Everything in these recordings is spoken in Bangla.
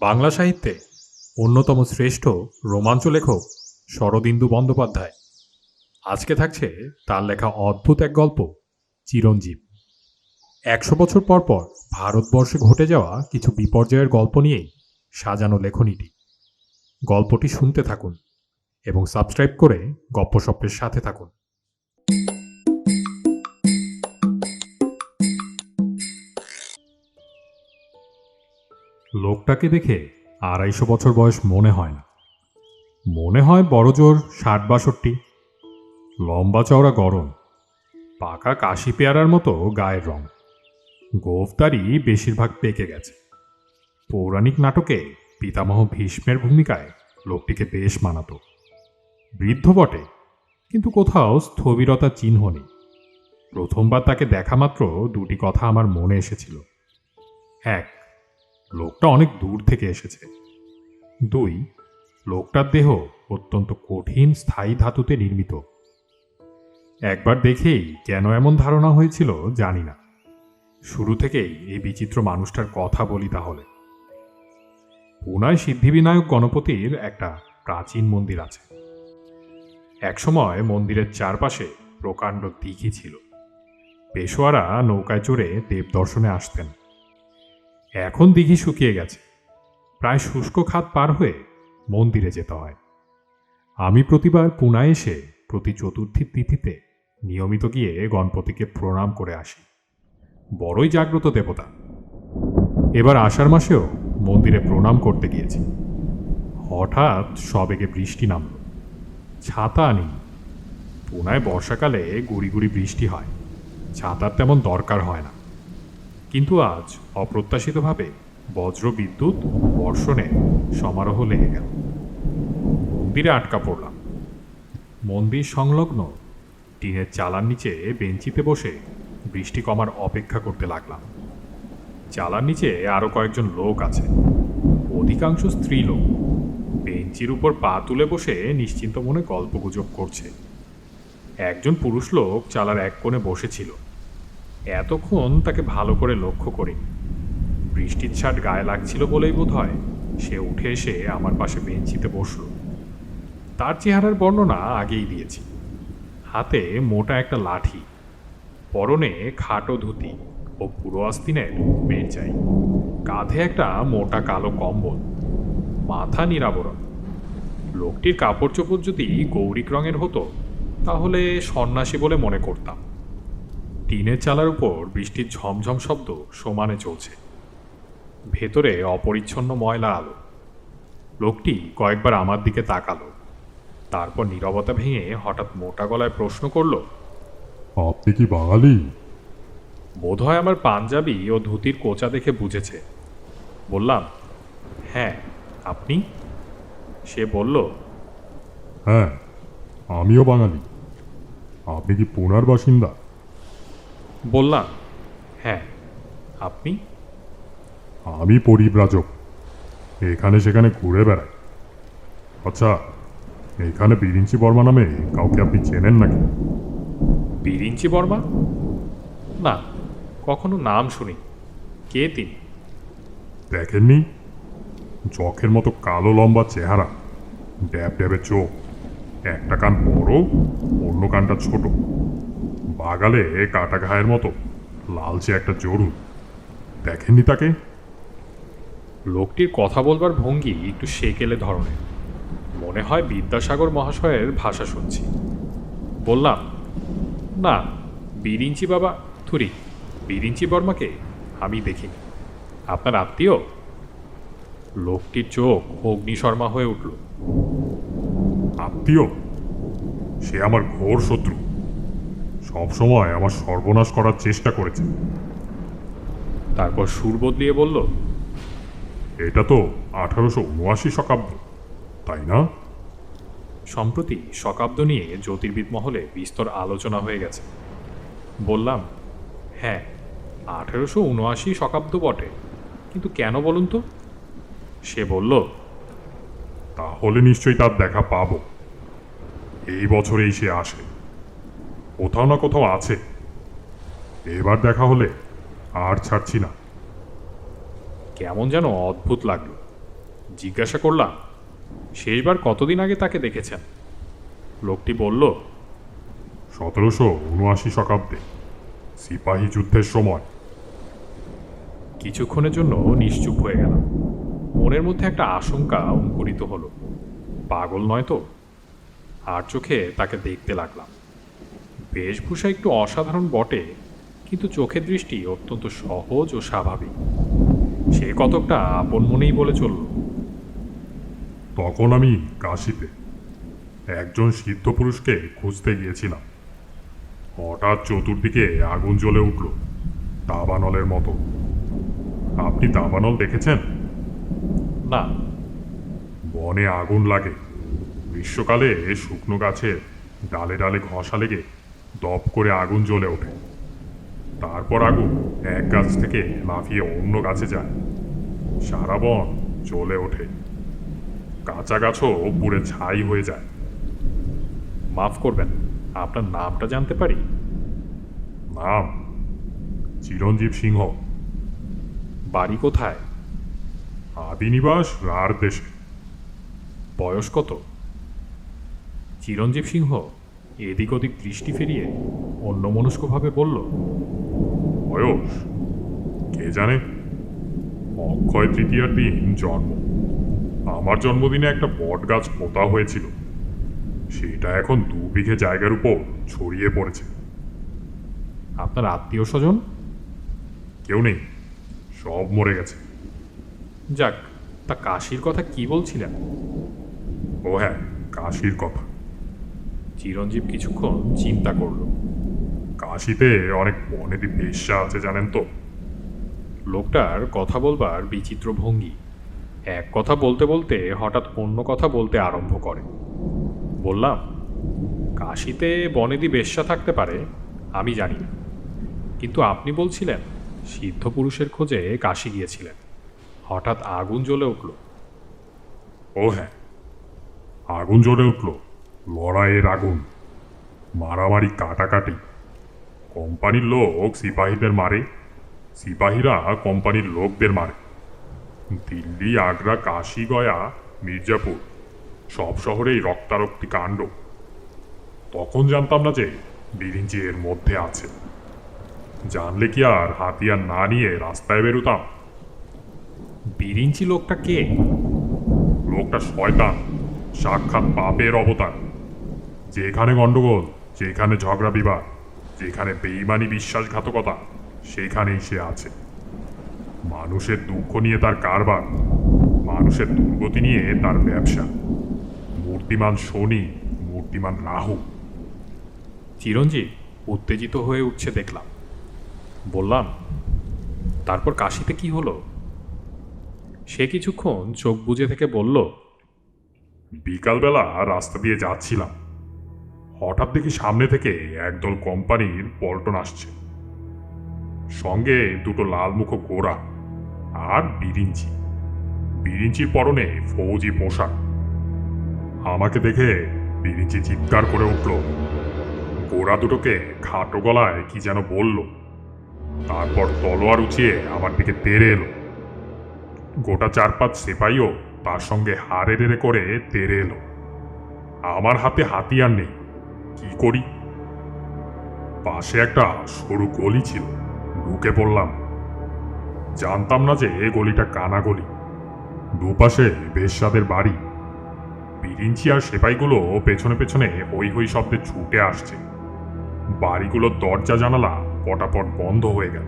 বাংলা সাহিত্যে অন্যতম শ্রেষ্ঠ রোমাঞ্চ লেখক শরদিন্দু বন্দ্যোপাধ্যায়। আজকে থাকছে তার লেখা অদ্ভুত এক গল্প, চিরঞ্জীব। একশো বছর পর পর ভারতবর্ষে ঘটে যাওয়া কিছু বিপর্যয়ের গল্প নিয়েই সাজানো লেখনীটি। গল্পটি শুনতে থাকুন এবং সাবস্ক্রাইব করে গপ্পসপ্পের সাথে থাকুন। লোকটাকে দেখে আড়াইশো বছর বয়স মনে হয় না। মনে হয় বড় জোর ষাট বাষট্টি। লম্বা চওড়া গরম। পাকা কাশি পেয়ারার মতো গায়ের রং। গোফদারি বেশিরভাগ পেকে গেছে। পৌরাণিক নাটকে পিতামহ ভীষ্মের ভূমিকায় লোকটিকে বেশ মানাতো। বৃদ্ধ বটে, কিন্তু কোথাও স্থবিরতা চিহ্ন নেই। প্রথমবার তাকে দেখা মাত্র দুটি কথা আমার মনে এসেছিল। এক লোকটা অনেক দূর থেকে এসেছে। দুই, লোকটার দেহ অত্যন্ত কঠিন, স্থায়ী ধাতুতে নির্মিত। একবার দেখেই কেন এমন ধারণা হয়েছিল জানি না। শুরু থেকেই এই বিচিত্র মানুষটার কথা বলি তাহলে। পুনায় সিদ্ধিবিনায়ক গণপতির একটা প্রাচীন মন্দির আছে। একসময় মন্দিরের চারপাশে প্রকাণ্ড দিঘি ছিল। পেশোয়ারা নৌকায় চড়ে দেব দর্শনে আসতেন। এখন দিঘি শুকিয়ে গেছে। প্রায় শুষ্ক খাত পার হয়ে মন্দিরে যেতে হয়। আমি প্রতিবার পুনায় এসে প্রতি চতুর্থী তিথিতে নিয়মিত গিয়ে গণপতিকে প্রণাম করে আসি। বড়ই জাগ্রত দেবতা। এবার আষাঢ় মাসেও মন্দিরে প্রণাম করতে গিয়েছি। হঠাৎ সবেগে বৃষ্টি নামল। ছাতা আনি। পুনায় বর্ষাকালে গুড়ি গুড়ি বৃষ্টি হয়। ছাতার তেমন দরকার হয় না। কিন্তু আজ অপ্রত্যাশিতভাবে বজ্র বিদ্যুৎ বর্ষণে সমারোহ লেগে গেল। মন্দিরে আটকা পড়লাম। মন্দির সংলগ্ন টিনের চালার নিচে বেঞ্চিতে বসে বৃষ্টি কমার অপেক্ষা করতে লাগলাম। চালার নিচে আরও কয়েকজন লোক আছে। অধিকাংশ স্ত্রী লোক। বেঞ্চির উপর পা তুলে বসে নিশ্চিন্ত মনে গল্পগুজব করছে। একজন পুরুষ লোক চালার এক কোণে বসেছিল। এতক্ষণ তাকে ভালো করে লক্ষ্য করিনি বৃষ্টির ছাট গায়ে লাগছিল বলেই বোধ হয় সে উঠে এসে আমার পাশে বেঞ্চিতে বসল। তার চেহারার বর্ণনা আগেই দিয়েছি। হাতে মোটা একটা লাঠি, পরনে খাটো ধুতি ও পুরো আস্তিনের মেরচাই কাঁধে একটা মোটা কালো কম্বল, মাথা নিরাবরণ। লোকটির কাপড় চোপড় যদি গৌরিক রঙের হতো, তাহলে সন্ন্যাসী বলে মনে করতাম। টিনের চালার উপর বৃষ্টির ঝমঝম শব্দ সমানে চলছে। ভেতরে অপরিচ্ছন্ন ময়লা আলো। লোকটি কয়েকবার আমার দিকে তাকালো। তারপর নীরবতা ভেঙে হঠাৎ মোটা গলায় প্রশ্ন করল আপনি কি বাঙালি? বোধহয় আমার পাঞ্জাবি ও ধুতির কোচা দেখে বুঝেছে। বললাম হ্যাঁ আপনি? সে বলল হ্যাঁ আমিও বাঙালি। আপনি কি পুনার বাসিন্দা? বললাম হ্যাঁ আপনি? আমি পরিব্রাজক। এখানে সেখানে ঘুরে বেড়াই। আচ্ছা এখানে বিরিঞ্চি বর্মা নামে কাউকে আপনি চেনেন নাকি? বিরিঞ্চি বর্মা? না কখনো নাম শুনি। কে তিনি? দেখেননি? চখের মতো কালো লম্বা চেহারা ড্যাব ড্যাবে চোখ একটা কান বড় অন্য কানটা ছোট। বাগালে কাটা ঘায়ের মতো লালচে একটা জরুন দেখেননি তাকে? লোকটির কথা বলবার ভঙ্গি একটু সেকেলে ধরনের। মনে হয় বিদ্যাসাগর মহাশয়ের ভাষা শুনছি। বললাম না বিরিঞ্চি বাবা থুরি। বিরিঞ্চি বর্মাকে আমি দেখিনি। আপনার আত্মীয়? লোকটির চোখ অগ্নিশর্মা হয়ে উঠল। আত্মীয়? সে আমার ঘোর শত্রু। সবসময় আমার সর্বনাশ করার চেষ্টা করেছে। তারপর সুর বদলিয়ে বলল এটা তো আঠারোশো উনআশি শকাব্দ তাই না? সম্প্রতি শকাব্দ নিয়ে জ্যোতির্বিদ মহলে বিস্তর আলোচনা হয়ে গেছে। বললাম হ্যাঁ আঠেরোশো উনআশি শকাব্দ বটে কিন্তু কেন বলুন তো? সে বলল তাহলে নিশ্চয়ই তার দেখা পাবো। এই বছরেই সে আসে। কোথাও না কোথাও আছে। এবার দেখা হলে আর ছাড়ছি না। কেমন যেন অদ্ভুত লাগল। জিজ্ঞাসা করলাম শেষবার কতদিন আগে তাকে দেখেছেন? লোকটি বলল সতেরোশো উনআশি শতাব্দে সিপাহী যুদ্ধের সময়। কিছুক্ষণের জন্য নিশ্চুপ হয়ে গেলাম মনের মধ্যে একটা আশঙ্কা অঙ্কুরিত হলো। পাগল নয় তো? আর চোখে তাকে দেখতে লাগলাম। বেশভূষা একটু অসাধারণ বটে কিন্তু চোখের দৃষ্টি অত্যন্ত সহজ ও স্বাভাবিক। সে কতকটা আপন মনেই বলে চলল তখন আমি কাশিতে একজন সিদ্ধ পুরুষকে খুঁজতে গিয়েছিলাম। হঠাৎ চতুর্দিকে আগুন জ্বলে উঠল দাবানলের মতো। আপনি দাবানল দেখেছেন? না। বনে আগুন লাগে। গ্রীষ্মকালে শুকনো গাছের ডালে ডালে ঘষা লেগে দপ করে আগুন জ্বলে ওঠে। তারপর আগুন এক গাছ থেকে লাফিয়ে অন্য গাছে যায়। সারা বন জ্বলে ওঠে। কাঁচা গাছও পুড়ে ছাই হয়ে যায়। মাফ করবেন, আপনার নামটা জানতে পারি? নাম? চিরঞ্জীব সিংহ। বাড়ি কোথায়? আদিনিবাস রার দেশে। বয়স কত? চিরঞ্জীব সিংহ? এদিক ওদিক দৃষ্টি ফিরিয়ে অন্যমনস্কভাবে বলল, বয়স, কে জানে? অক্ষয় তৃতীয়ার দিন জন্ম। আমার জন্মদিনে একটা বট গাছ পোতা হয়েছিল। সেটা এখন দু বিঘে জায়গার উপর ছড়িয়ে পড়েছে। আপনার আত্মীয় স্বজন? কেউ নেই। সব মরে গেছে। যাক, তা কাশির কথা কি বলছিলেন? ও হ্যাঁ কাশির কথা। চিরঞ্জীব কিছুক্ষণ চিন্তা করল। কাশিতে অনেক বনেদি বেশ্যা আছে জানেন তো। লোকটার কথা বলবার বিচিত্র ভঙ্গি। এক কথা বলতে বলতে হঠাৎ অন্য কথা বলতে আরম্ভ করে। বললাম কাশিতে বনেদি বেশ্যা থাকতে পারে আমি জানি না। কিন্তু আপনি বলছিলেন সিদ্ধ পুরুষের খোঁজে কাশি গিয়েছিলেন। হঠাৎ আগুন জ্বলে উঠল। ও হ্যাঁ আগুন জ্বলে উঠল। লড়াইয়ের আগুন, মারামারি কাটাকাটি। কোম্পানির লোক সিপাহীদের মারে, সিপাহীরা কোম্পানির লোকদের মারে। দিল্লি, আগ্রা, কাশি, গয়া, মির্জাপুর, সব শহরেই রক্তারক্তি কাণ্ড। তখন জানতাম না যে বিরিঞ্চি এর মধ্যে আছে। জানলে কি আর হাতিয়ার না নিয়ে রাস্তায় বেরোতাম? বিরিঞ্চি লোকটা কে? লোকটা শয়তান, সাক্ষাৎ পাপের অবতার। যেখানে গন্ডগোল যেখানে ঝগড়া বিবাদ যেখানে বেইমানি বিশ্বাসঘাতকতা সেখানেই সে আছে। মানুষের দুঃখ নিয়ে তার কারবার মানুষের দুর্গতি নিয়ে তার ব্যবসা। মূর্তিমান শনি মূর্তিমান রাহু। চিরঞ্জীব উত্তেজিত হয়ে উঠছে দেখলাম। বললাম তারপর কাশিতে কি হলো? সে কিছুক্ষণ চোখ বুজে থেকে বলল বিকালবেলা রাস্তা দিয়ে যাচ্ছিলাম। হঠাৎ দেখি সামনে থেকে একদল কোম্পানির পল্টন আসছে। সঙ্গে দুটো লালমুখো গোড়া আর বিরিঞ্চি। বিরিঞ্চির পরনে ফৌজি পোশাক। আমাকে দেখে বিরিঞ্চি চিৎকার করে উঠল। গোড়া দুটোকে খাটো গলায় কি যেন বলল। তারপর তলোয়ার উঁচিয়ে আমার দিকে তেড়ে এলো। গোটা চার পাঁচ সেপাইও তার সঙ্গে হারে করে তেড়ে এলো। আমার হাতে হাতিয়ার নেই। কি করি? পাশে একটা সরু গলি ছিল, ঢুকে পড়লাম। জানতাম না যে এ গলিটা কানা গলি। দুপাশে বেশ্যাদের বাড়ি। বিরিঞ্চি আর সেপাইগুলো পেছনে পেছনে হই হই শব্দে ছুটে আসছে। বাড়িগুলোর দরজা জানালা পটাপট বন্ধ হয়ে গেল।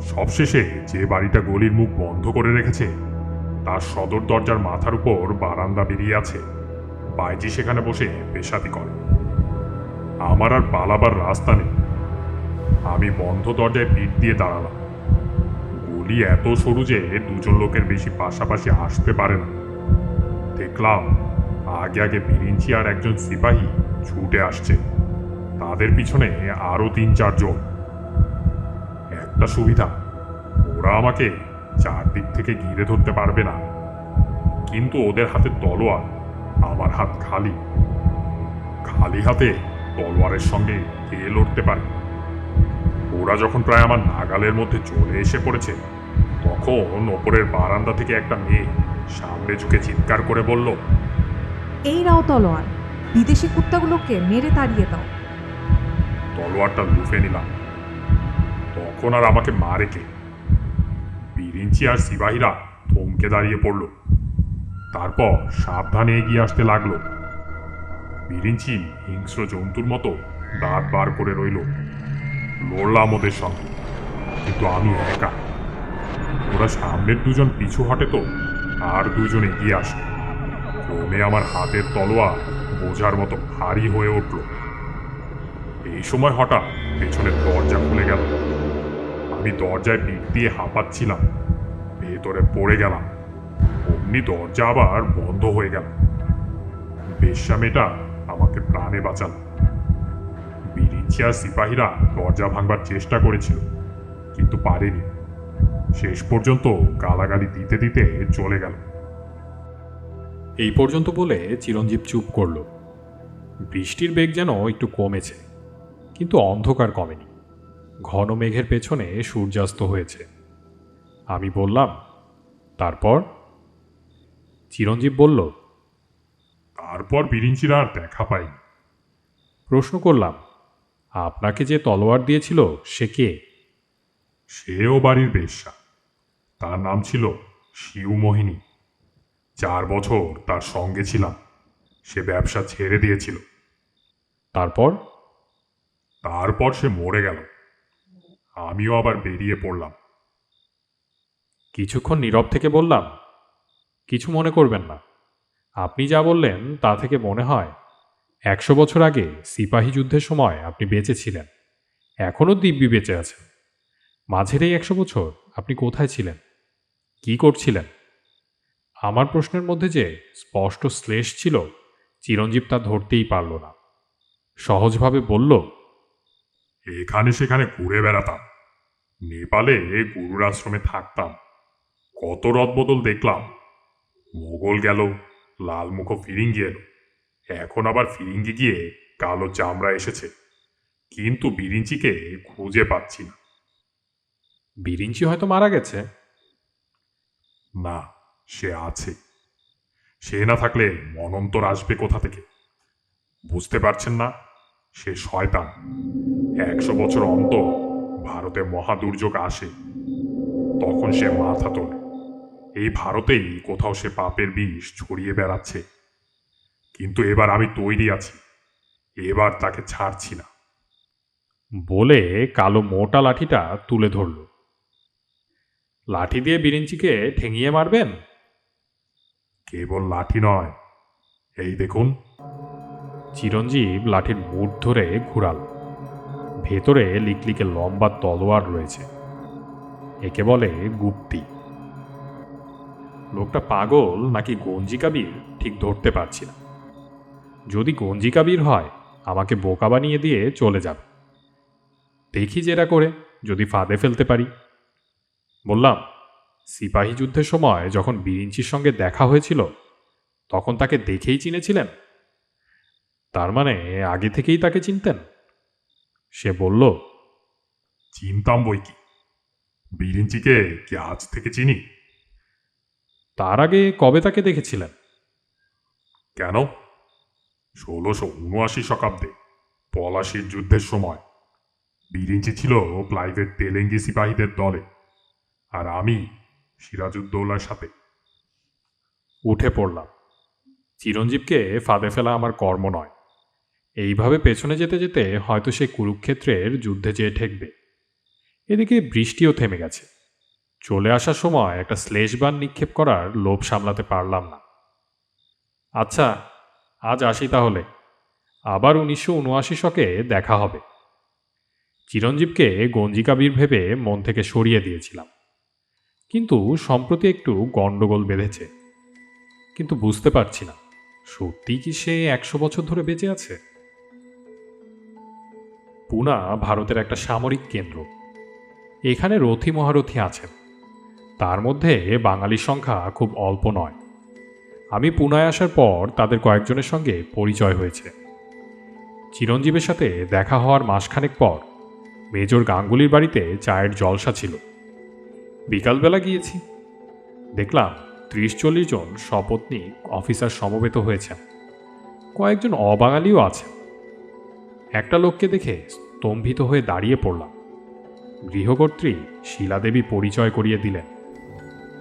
সবশেষে যে বাড়িটা গলির মুখ বন্ধ করে রেখেছে, তার সদর দরজার মাথার উপর বারান্দা বেরিয়ে আছে। বাইজি সেখানে বসে পেশাতি করে। আমার আর পালাবার রাস্তা নেই। আমি বন্ধ দরজায় পিঠ দিয়ে দাঁড়ালাম। গলি এত সরু যে দুজন লোকের বেশি পাশাপাশি আসতে পারে না। দেখলাম আগে আগে বিরিঞ্চি আর একজন সিপাহী ছুটে আসছে। তাদের পিছনে আরও তিন চারজন। একটা সুবিধা, ওরা আমাকে চারদিক থেকে ঘিরে ধরতে পারবে না। কিন্তু ওদের হাতে তলোয়ার, আমার হাত খালি। খালি হাতে তলোয়ারের সঙ্গে কে লড়তে পারে। ওরা যখন প্রায় আমার নাগালের মধ্যে চলে এসে পড়েছে তখন ওপরের বারান্দা থেকে একটা মেয়ে সামনে ঝুঁকে চিৎকার করে বলল এই নাও তলোয়ার বিদেশি কুত্তাগুলোকে মেরে তাড়িয়ে দাও। তলোয়ারটা লুফে নিলাম। তখন আর আমাকে মারে কে? বিরিঞ্চি আর সিপাহীরা থমকে দাঁড়িয়ে পড়ল। তারপর সাবধানে এগিয়ে আসতে লাগল। বিরিঞ্চি হিংস্র জন্তুর মতো দাঁত বার করে রইল। লড়লাম ওদের সঙ্গে, কিন্তু আমি একা। ওরা সামনের দুজন পিছু হটে তো, আর দুজন এগিয়ে আসে। ক্রমে আমার হাতের তলোয়া বোঝার মতো ভারী হয়ে উঠল। এই সময় হঠাৎ পেছনের দরজা খুলে গেল। আমি দরজায় পিঠ দিয়ে হাঁপাচ্ছিলাম, ভেতরে পড়ে গেলাম। অমনি দরজা আবার বন্ধ হয়ে গেল। বেশ্যা মেয়েটা আমাকে প্রাণে বাঁচাল বিরিঞ্চি আর সিপাহীরা দরজা ভাঙবার চেষ্টা করেছিল, কিন্তু পারেনি। শেষ পর্যন্ত গালাগালি দিতে দিতে চলে গেল। এই পর্যন্ত বলে চিরঞ্জীব চুপ করল। বৃষ্টির বেগ যেন একটু কমেছে, কিন্তু অন্ধকার কমেনি। ঘন মেঘের পেছনে সূর্যাস্ত হয়েছে। আমি বললাম, তারপর? চিরঞ্জীব বলল তারপর বিরিঞ্চিরা আর দেখা পাইনি। প্রশ্ন করলাম আপনাকে যে তলোয়ার দিয়েছিল সে কে? সেও বাড়ির বেশ্যা। তার নাম ছিল শিবমোহিনী চার বছর তার সঙ্গে ছিলাম। সে ব্যবসা ছেড়ে দিয়েছিল। তারপর? তারপর সে মরে গেল। আমিও আবার বেরিয়ে পড়লাম। কিছুক্ষণ নীরব থেকে বললাম কিছু মনে করবেন না। আপনি যা বললেন তা থেকে মনে হয় একশো বছর আগে সিপাহী যুদ্ধের সময় আপনি বেঁচে ছিলেন এখনও দিব্যি বেঁচে আছেন মাঝের এই একশো বছর আপনি কোথায় ছিলেন? কি করছিলেন? আমার প্রশ্নের মধ্যে যে স্পষ্ট শ্লেষ ছিল, চিরঞ্জীব তা ধরতেই পারল না। সহজভাবে বলল, এখানে সেখানে ঘুরে বেড়াতাম। নেপালে গুরুর আশ্রমে থাকতাম। কত রদবদল দেখলাম। মোগল গেল লালমুখ ফিরিঙ্গি এলো। এখন আবার ফিরিঙ্গি গিয়ে কালো চামড়া এসেছে। কিন্তু বিরিঞ্চিকে খুঁজে পাচ্ছি না। বিরিঞ্চি হয়তো মারা গেছে। না সে আছে। সে না থাকলে মনন্তর আসবে কোথা থেকে? বুঝতে পারছেন না? সে শয়তান। একশো বছর অন্তর ভারতে মহাদুর্যোগ আসে। তখন সে মাথা তোলে। এই ভারতেই কোথাও সে পাপের বিষ ছড়িয়ে বেড়াচ্ছে। কিন্তু এবার আমি তৈরি আছি। এবার তাকে ছাড়ছি না। বলে কালো মোটা লাঠিটা তুলে ধরল। লাঠি দিয়ে বিরিঞ্চিকে ঠেঙিয়ে মারবেন? কেবল লাঠি নয়। এই দেখুন। চিরঞ্জীব লাঠির মুঠ ধরে ঘুরাল। ভেতরে লিকলিকে লম্বা তলোয়ার রয়েছে। একে বলে গুপ্তি। লোকটা পাগল নাকি গঞ্জি কাবির? ঠিক ধরতে পারছি না। যদি গঞ্জি কাবির হয়, আমাকে বোকা বানিয়ে দিয়ে চলে যাবে। দেখি যেটা করে, যদি ফাঁদে ফেলতে পারি। বললাম, সিপাহী যুদ্ধের সময় যখন বিরিঞ্চির সঙ্গে দেখা হয়েছিল, তখন তাকে দেখেই চিনেছিলেন। তার মানে আগে থেকেই তাকে চিনতেন। সে বলল, চিনতাম বই কি? বিরিঞ্চিকে কি আজ থেকে চিনি? তার আগে কবে তাকে দেখেছিলেন? কেন? ষোলোশো উনআশি শতাব্দে পলাশির যুদ্ধের সময়। বিরিঞ্চি ছিল ক্লাইভের তেলেঙ্গি সিপাহীদের দলে আর আমি সিরাজউদ্দৌলার সাথে। উঠে পড়লাম। চিরঞ্জীবকে ফাঁদে ফেলা আমার কর্ম নয়। এইভাবে পেছনে যেতে যেতে হয়তো সে কুরুক্ষেত্রের যুদ্ধে যেয়ে ঠেকবে। এদিকে বৃষ্টিও থেমে গেছে। চলে আসার সময় একটা শ্লেষবান নিক্ষেপ করার লোভ সামলাতে পারলাম না। আচ্ছা আজ আসি তাহলে। আবার উনিশশো উনআশি শকে দেখা হবে। চিরঞ্জীবকে গঞ্জিকাবির ভেবে মন থেকে সরিয়ে দিয়েছিলাম। কিন্তু সম্প্রতি একটু গণ্ডগোল বেঁধেছে। কিন্তু বুঝতে পারছি না, সত্যি কি সে একশো বছর ধরে বেঁচে আছে? পুনা ভারতের একটা সামরিক কেন্দ্র। এখানে রথী মহারথী আছেন। তার মধ্যে বাঙালির সংখ্যা খুব অল্প নয়। আমি পুনায় আসার পর তাদের কয়েকজনের সঙ্গে পরিচয় হয়েছে। চিরঞ্জীবের সাথে দেখা হওয়ার মাসখানেক পর মেজর গাঙ্গুলির বাড়িতে চায়ের জলসা ছিল। বিকালবেলা গিয়েছি। দেখলাম ত্রিশ চল্লিশ জন সপত্নীক অফিসার সমবেত হয়েছেন। কয়েকজন অবাঙালিও আছেন। একটা লোককে দেখে স্তম্ভিত হয়ে দাঁড়িয়ে পড়লাম। গৃহকর্ত্রী শিলাদেবী পরিচয় করিয়ে দিলেন।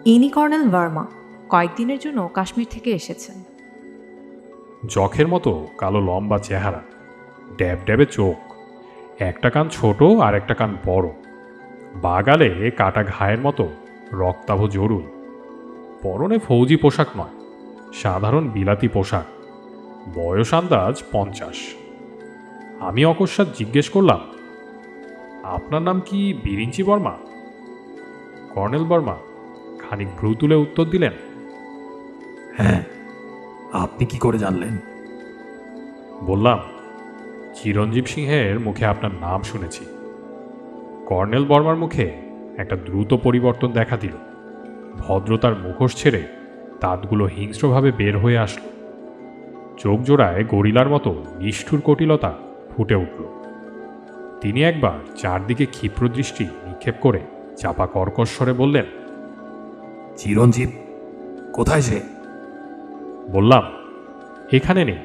ইনি কর্নেল ভার্মা, কয়েকদিনের জন্য কাশ্মীর থেকে এসেছেন। জখের মতো কালো লম্বা চেহারা, ড্যাব ড্যাবে চোখ, একটা কান ছোট আর একটা কান বড়, বাগালে কাটা ঘায়ের মতো রক্তাভ জরুল। পরনে ফৌজি পোশাক নয়, সাধারণ বিলাতি পোশাক, বয়স আন্দাজ পঞ্চাশ। আমি অকস্মাৎ জিজ্ঞেস করলাম, আপনার নাম কি বিরিঞ্চি বর্মা? কর্নেল বর্মা। খানিক ভ্রু তুলে উত্তর দিলেন হ্যাঁ আপনি কি করে জানলেন? বললাম চিরঞ্জীব সিংহের মুখে আপনার নাম শুনেছি। কর্নেল বর্মার মুখে একটা দ্রুত পরিবর্তন দেখা দিল। ভদ্রতার মুখোশ ছেড়ে দাঁতগুলো হিংস্রভাবে বের হয়ে আসলো। চোখ জোড়ায় গরিলার মতো নিষ্ঠুর কটিলতা ফুটে উঠল। তিনি একবার চারদিকে ক্ষিপ্র দৃষ্টি নিক্ষেপ করে চাপা কর্কশ্বরে বললেন চিরঞ্জীব কোথায় সে? বললাম, এখানে নেই।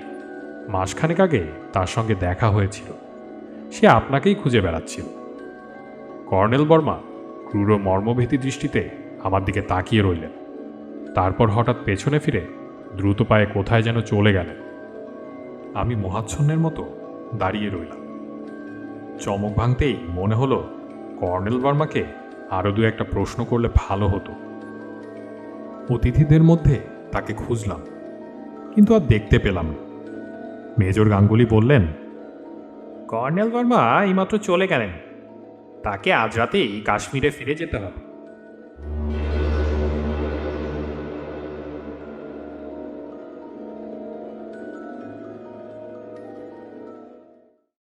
মাসখানেক আগে তার সঙ্গে দেখা হয়েছিল। সে আপনাকেই খুঁজে বেড়াচ্ছিল। কর্নেল বর্মা ক্রূর মর্মভীতি দৃষ্টিতে আমার দিকে তাকিয়ে রইলেন। তারপর হঠাৎ পেছনে ফিরে দ্রুত পায়ে কোথায় যেন চলে গেলেন। আমি মহাচ্ছন্নের মতো দাঁড়িয়ে রইলাম। চমক ভাঙতেই মনে হলো কর্নেল বর্মাকে আরও দু একটা প্রশ্ন করলে ভালো হতো। অতিথিদের মধ্যে তাকে খুঁজলাম, কিন্তু আর দেখতে পেলাম না। মেজর গাঙ্গুলি বললেন, কর্নেল বর্মা, এইমাত্র চলে গেলেন। তাকে আজ রাতেই কাশ্মীরে ফিরে যেতে হবে।